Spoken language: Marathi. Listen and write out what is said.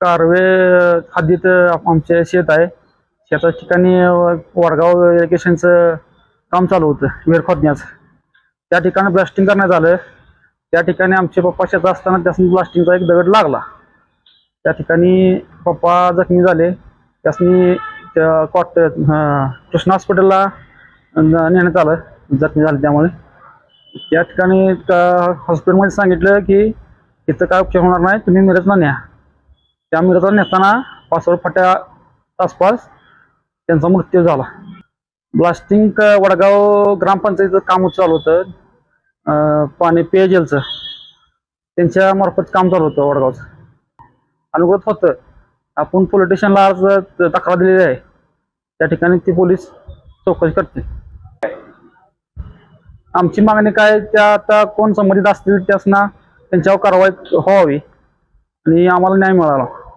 कारवे हद्दीत आमचे शेत आहे. शेताच्या ठिकाणी वडगाव इरिगेशनचं काम चालू होतं विहीर खोदण्याचं. त्या ठिकाणी ब्लास्टिंग करण्यात आलं. त्या ठिकाणी आमचे पप्पा शेतात असताना त्यासनी ब्लास्टिंगचा एक दगड लागला. त्या ठिकाणी पप्पा जखमी झाले. त्यासनी त्या कॉट कृष्णा हॉस्पिटलला नेण्यात आलं. जखमी झाले त्यामुळे. त्या ठिकाणी हॉस्पिटलमध्ये सांगितलं की इथं काय उपचार होणार नाही तुम्ही मिरजला न्या. त्या मिरजला नेताना पाचवड फाट्या आसपास त्यांचा मृत्यू झाला. ब्लास्टिंग वडगाव ग्रामपंचायतीचं काम चालू होतं. पाणी पेयजलचं त्यांच्या मार्फत काम चालू होतं वडगावचं. अनुगत होतं आपण पोलीस स्टेशनला आज तक्रार दिलेली आहे. त्या ठिकाणी ती पोलीस चौकशी करते आमची मागणी काय त्या आता कोण संबंधित असतील त्यासना त्यांच्यावर कारवाई व्हावी आणि आम्हाला न्याय मिळाला